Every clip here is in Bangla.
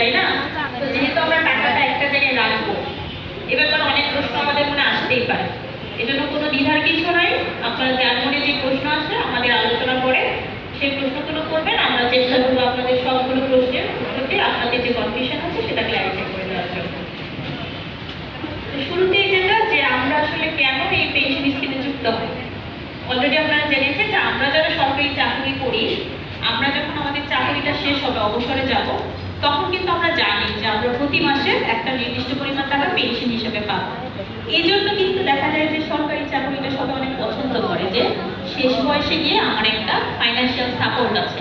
তাই না? তো যেহেতু আমরা টাকাটা একটা জায়গায় রাখব এ ব্যাপারে অনেক প্রশ্ন আমাদের মনে আসতেই পারে। এজন্য কোনো দ্বিধার কিছু নাই। আপনারা যার মনে যে প্রশ্ন আসে আমাদের আলোচনা করে সেই প্রশ্নগুলো করবেন। আমরা চেষ্টা করব আপনাদের সবগুলো প্রশ্নের উত্তর আপনাদের যে কনফিউশন আছে সেটা ক্লারিফাই করে দেওয়ার জন্য। শুরুতেই যেটা যে আমরা আসলে কেন এই পেনশন স্কিমে যুক্ত হই? অলরেডি আপনারা জেনেছেন যে আমরা যারা সরকারি চাকরি করি আমরা যখন আমাদের চাকরিটা শেষ হবে অবসরে যাব তখন কিন্তু আমরা জানি যে আমরা প্রতি মাসে একটা নির্দিষ্ট পরিমাণ টাকা পেনশন হিসেবে পাবো। এই জন্য কিন্তু দেখা যায় যে সরকারি চাকরিটা সবাই অনেক পছন্দ করে যে শেষ বয়সে গিয়ে আমার একটা ফাইন্যান্সিয়াল সাপোর্ট আছে।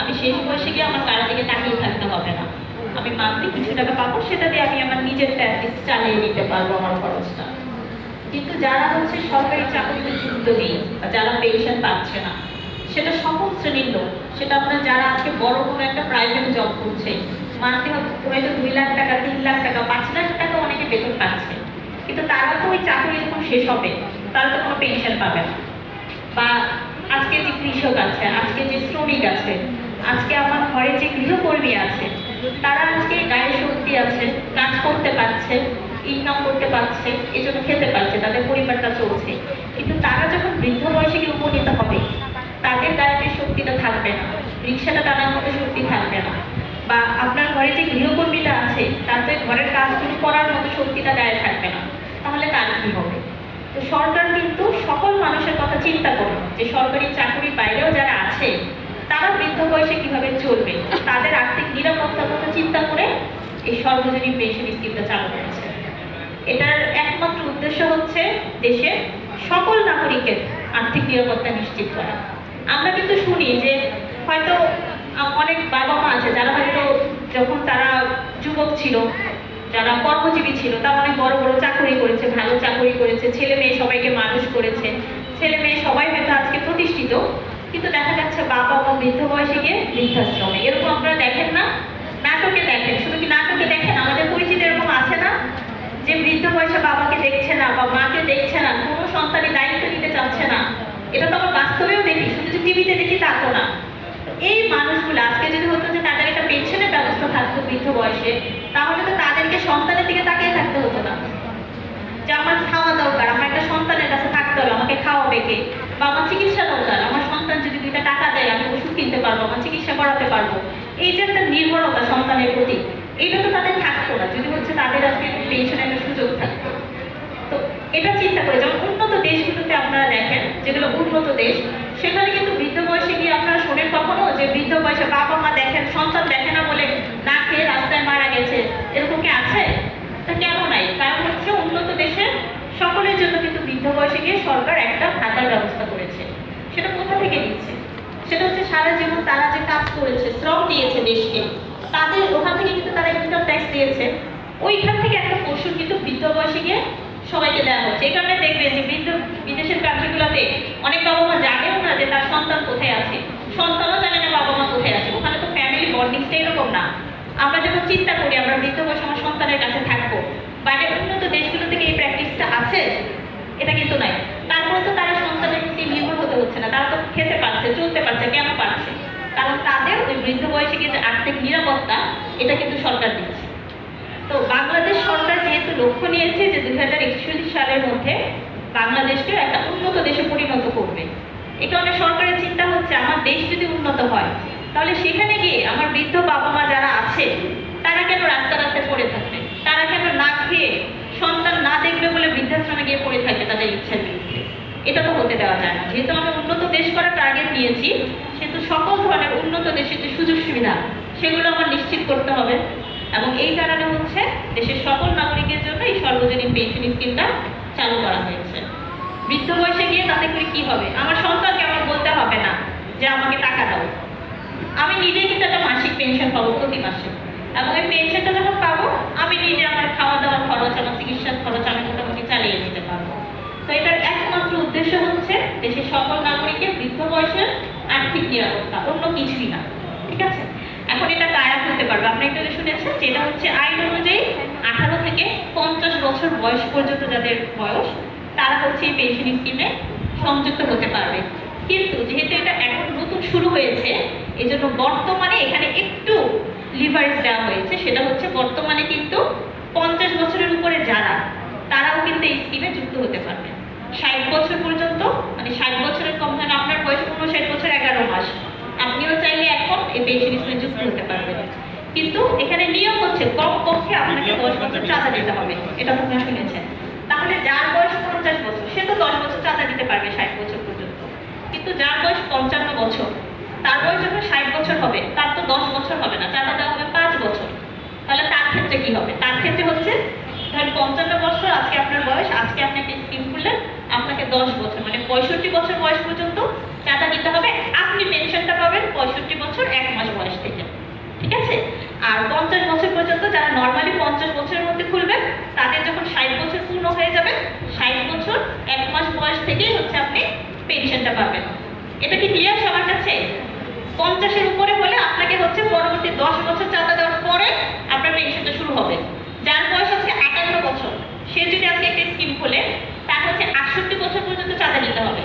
আমি শেষ বয়সে গিয়ে আমার কারও দিকে তাকিয়ে থাকতে হবে না। আমি মান্থলি কিছু টাকা পাবো, সেটা দিয়ে আমি আমার নিজের প্র্যাকটিস চালিয়ে নিতে পারব আমার খরচটা। কিন্তু যারা হচ্ছে সরকারি চাকরিতে যুক্ত নেই যারা পেনশন পাচ্ছে না সেটা সকল শ্রেণির লোক। সেটা আপনার যারা আজকে বড় কোনো একটা প্রাইভেট জব করছে মান্থলি হয়তো দুই লাখ টাকা, তিন লাখ টাকা, পাঁচ লাখ টাকা অনেকে বেতন পাচ্ছে। কিন্তু তারা তো ওই চাকরি যখন শেষ হবে, তারা তো কোনো পেনশন পাবে না। বা আজকে যে কৃষক আছে, আজকে যে শ্রমিক আছে, আজকে আমার ঘরে যে গৃহকর্মী আছে, তারা আজকে গায়ে শক্তি আছে, কাজ করতে পারছে ইনকাম করতে পারছে এই জন্য খেতে পারছে, তাদের পরিবারটা চলছে। কিন্তু তারা যখন বৃদ্ধ বয়সে গিয়ে উপনীত হবে তাদের যে শক্তিটা থাকবে না, রিক্সাটা টানার মতো শক্তি থাকবে না, বা আপনার ঘরে যে গৃহকর্মীটা আছে তাতে ঘরের কাজগুলো করার মতো শক্তিটা গায়ে থাকবে না, তাহলে তার কি হবে? তো সরকার কিন্তু সকল মানুষের কথা চিন্তা করে যে সরকারি চাকরির বাইরেও যারা আছে, তারা বৃদ্ধ বয়সে কীভাবে চলবে? তাদের আর্থিক নিরাপত্তার কথা চিন্তা করে এই সর্বজনীন পেনশন স্কিমটা চালু করেছে। এটার একমাত্র উদ্দেশ্য হচ্ছে দেশের সকল নাগরিকের আর্থিক নিরাপত্তা নিশ্চিত করা। আমরা কিন্তু শুনি যে হয়তো অনেক বাবা মা আছে, যারা হয়তো যখন তারা যুবক ছিল, যারা কর্মজীবী ছিল, তারা অনেক বড় বড় চাকরি করেছে, ভালো চাকরি করেছে, ছেলে মেয়ে সবাইকে মানুষ করেছে, ছেলে মেয়ে সবাই হয়তো আজকে প্রতিষ্ঠিত, কিন্তু দেখা যাচ্ছে বাবা মা বৃদ্ধ বয়সে গিয়ে বৃদ্ধাশ্রমে। এরকম আপনারা দেখেন না? নাটকে দেখেন, শুধু কি নাটকে দেখেন? আমাদের পরিচিত এরকম আছে না? যে বৃদ্ধ বয়সে বাবাকে দেখছে না বা মাকে দেখছে না, কোনো সন্তানের দায়িত্ব নিতে চাচ্ছে না। এটা তো আমরা বাস্তবেও দেখি। শুধু টিভিতে দেখি তা তো না। এই মানুষগুলো, আজকে যদি হতো যে তাদের একটা পেনশনের ব্যবস্থা থাকতো বৃদ্ধ বয়সে, তাহলে তো তাদেরকে সন্তানের দিকে তাকিয়ে থাকতে হতো না। যে আমার খাওয়া দরকার, আমার একটা সন্তানের কাছে থাকতে হবে আমাকে খাওয়াবে কে? বা আমার চিকিৎসা দরকার, আমার সন্তান যদি দুইটা টাকা দেয়, আমি ওষুধ কিনতে পারব, আমার চিকিৎসা করাতে পারব। এই যে একটা নির্ভরতা সন্তানের প্রতি এইটা তো তাদের থাকতো না। যদি হচ্ছে তাদের আজকে পেনশনের সুযোগ থাকতো। তো এটা চিন্তা করে, যেমন উন্নত দেশগুলোতে আপনারা দেখেন, যেগুলো উন্নত দেশ, সেখানে কিন্তু বৃদ্ধ বয়সে গিয়ে আপনারা শোনেন কখনো যে বৃদ্ধ বয়সে বাবা মা দেখেন, সন্তান দেখে না বলে না খেয়ে রাস্তায় মারা গেছে, এরকম কি আছে? তা কেন নাই? কারণ হচ্ছে উন্নত দেশে সকলের জন্য কিন্তু বৃদ্ধ বয়সে গিয়ে সরকার একটা ভাতার ব্যবস্থা করেছে। সেটা কোথা থেকে দিচ্ছে সেটা হচ্ছে সারা জীবন তারা যে কাজ করেছে, শ্রম দিয়েছে দেশকে, তাদের ওখান থেকে কিন্তু তারা ইনকাম ট্যাক্স দিয়েছে। ওইখান থেকে একটা পশুর কিন্তু বৃদ্ধ বয়সে গিয়ে সবাইকে দেওয়া হচ্ছে এই কারণে দেখবেন যে বৃদ্ধ বিদেশের কান্ট্রিগুলোতে অনেক বাবা মা জানেও না যে তার সন্তান কোথায় আছে। সন্তানও জানে না বাবা মা কোথায় আছে। ওখানে তো ফ্যামিলি বন্ডিংটা এরকম না। আমরা যখন চিন্তা করি, আমরা বৃদ্ধ বয়সে আমার সন্তানের কাছে থাকব বাইরে উন্নত দেশগুলো থেকে এই প্র্যাকটিসটা আছে? এটা কিন্তু নাই তারপরে তো তারা সন্তানের প্রতি নির্ভর হতে হচ্ছে না। তারা তো খেতে পারছে, চলতে পারছে, কেন পারছে? কারণ তাদের ওই বৃদ্ধ বয়সে কিন্তু আর্থিক নিরাপত্তা এটা কিন্তু সরকার দিচ্ছে। তো বাংলাদেশ যেহেতু লক্ষ্য নিয়েছে যে দুই হাজার একচল্লিশ সালের মধ্যে বাংলাদেশকে একটা উন্নত দেশে পরিণত করবে। এই কারণে সরকারের চিন্তা হচ্ছে, আমার দেশ যদি উন্নত হয়, তাহলে সেখানে গিয়ে আমার বৃদ্ধ বাবা মা যারা আছে, তারা কেন রাস্তা রাস্তায় পড়ে থাকবে? তারা কেন না খেয়ে সন্তান না দেখবে বলে বৃদ্ধাশ্রমে গিয়ে পড়ে থাকবে তাদের ইচ্ছার বিরুদ্ধে? এটা তো হতে দেওয়া যায় না। যেহেতু আমরা উন্নত দেশ করার টার্গেট নিয়েছি, সেহেতু সকল ধরনের উন্নত দেশের যে সুযোগ সুবিধা সেগুলো আমার নিশ্চিত করতে হবে। এবং এই কারণে হচ্ছে দেশের সকল নাগরিকের জন্য এই সর্বজনীন পেনশন স্কিমটা চালু করা হয়েছে। বৃদ্ধ বয়সে গিয়ে তাতে করে কি হবে? আমার সন্তানকে আমার বলতে হবে না যে আমাকে টাকা দাও। আমি নিজেই কিন্তু একটা মাসিক পেনশন পাবো প্রতি মাসে। এবং এই পেনশনটা যখন পাবো, আমি নিজে আমার খাওয়া দাওয়ার খরচ, আমার চিকিৎসার খরচ আমি মোটামুটি চালিয়ে নিতে পারব। তো এটার একমাত্র উদ্দেশ্য হচ্ছে দেশের সকল নাগরিকের বৃদ্ধ বয়সের আর্থিক নিরাপত্তা, অন্য কিছুই না। ঠিক আছে? এখন এটা পারবে। আপনি একটু শুনে আসেন, যেটা হচ্ছে আইন অনুযায়ী আঠারো থেকে পঞ্চাশ বছর বয়স পর্যন্ত যাদের বয়স, তারা হচ্ছে এই পেনশন স্কিমে সংযুক্ত হতে পারবে। কিন্তু যেহেতু এটা এখন নতুন শুরু হয়েছে, এজন্য বর্তমানে এখানে একটু লিভারেজ দেওয়া হয়েছে। সেটা হচ্ছে বর্তমানে কিন্তু পঞ্চাশ বছরের উপরে যারা, তারাও কিন্তু এই স্কিমে যুক্ত হতে পারবে। কিন্তু এখানে নিয়ম হচ্ছে কম পক্ষে আপনাকে দশ বছর চাঁদা দিতে হবে। এটা আপনারা শুনেছেন তাহলে যার বয়স পঞ্চাশ বছর সে তো দশ বছর চাঁদা দিতে পারবে ষাট বছর পর্যন্ত। কিন্তু যার বয়স পঞ্চান্ন বছর তার বয়স যখন ষাট বছর হবে তার তো দশ বছর হবে না চাঁদা দেওয়া হবে পাঁচ বছর। তাহলে তার ক্ষেত্রে কি হবে? তার ক্ষেত্রে হচ্ছে ধরেন পঞ্চান্ন বছর আজকে আপনার বয়স আজকে আপনি একটা স্কিম খুললেন আপনাকে দশ বছর মানে পঁয়ষট্টি বছর বয়স পর্যন্ত চাঁদা দিতে হবে। আপনি পেনশনটা পাবেন পঁয়ষট্টি বছর এক মাস বয়স থেকে। ঠিক আছে আর পঞ্চাশ বছর পর্যন্ত যারা নর্মালি পঞ্চাশ বছরের মধ্যে খুলবেন তাদের যখন ষাট বছর পূর্ণ হয়ে যাবে, ষাট বছর, এক মাস বয়স থেকেই হচ্ছে আপনি পেনশনটা পাবেন। এটা কি ক্লিয়ার সবার কাছে? পঞ্চাশের উপরে হলে আপনাকে হচ্ছে পরবর্তী দশ বছর চাঁদা দেওয়ার পরে আপনার পেনশনটা শুরু হবে। যার বয়স হচ্ছে আটান্ন বছর, সে যদি আজকে একটা স্কিম খোলে, তার হচ্ছে আটষট্টি বছর পর্যন্ত চাঁদা নিতে হবে।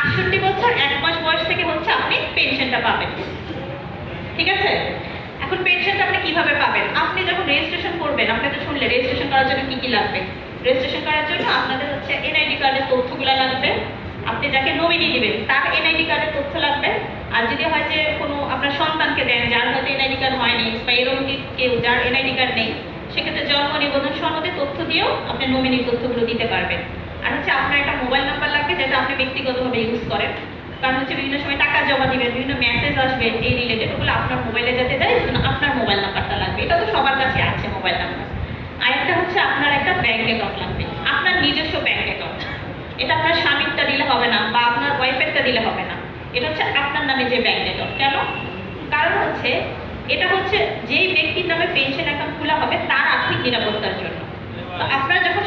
আটষট্টি বছর, এক মাস বয়স থেকে হচ্ছে আপনি পেনশনটা পাবেন। ঠিক আছে? এখন পেনশনটা আপনি কীভাবে পাবেন? আপনি যখন রেজিস্ট্রেশন করবেন আপনি তো শুনলে রেজিস্ট্রেশন করার জন্য কি কি লাগবে? রেজিস্ট্রেশন করার জন্য আপনাদের হচ্ছে এনআইডি কার্ডের তথ্যগুলো লাগবে। আপনি যাকে নমিনি দিবেন, তার এনআইডি কার্ডের তথ্য লাগবে। আর যদি হয় যে কোনো আপনার সন্তানকে দেন, যার হয়তো এনআইডি কার্ড হয়নি, বা এরকম কেউ যার এনআইডি কার্ড নেই, সেক্ষেত্রে জন্ম, নিবন্ধন সনদে তথ্য দিয়েও আপনি নমিনির তথ্যগুলো দিতে পারবেন। আর হচ্ছে আপনার একটা মোবাইল নাম্বার লাগবে, যেটা আপনি ব্যক্তিগতভাবে ইউজ করেন। কারণ হচ্ছে বিভিন্ন সময় টাকা জমা দিবেন বিভিন্ন মেসেজ আসবে, এই রিলেটেড ওগুলো আপনার মোবাইলে যাতে যায় সেজন্য আপনার মোবাইল নাম্বারটা লাগবে। এটা তো সবার কাছে আছে মোবাইল নাম্বার আরেকটা হচ্ছে আপনার একটা ব্যাংক অ্যাকাউন্ট লাগবে, আপনার নিজস্ব ব্যাংক অ্যাকাউন্ট এটা আপনার স্বামীরটা দিলে হবে না, বা আপনার ওয়াইফেরটা দিলে হবে না। এটা হচ্ছে আপনার নামে যে ব্যাংক অ্যাকাউন্ট কেন? কারণ হচ্ছে এটা হচ্ছে যেই ব্যক্তির নামে পেনশন অ্যাকাউন্ট খোলা হবে, তার আর্থিক নিরাপত্তার জন্য। আপনার যখন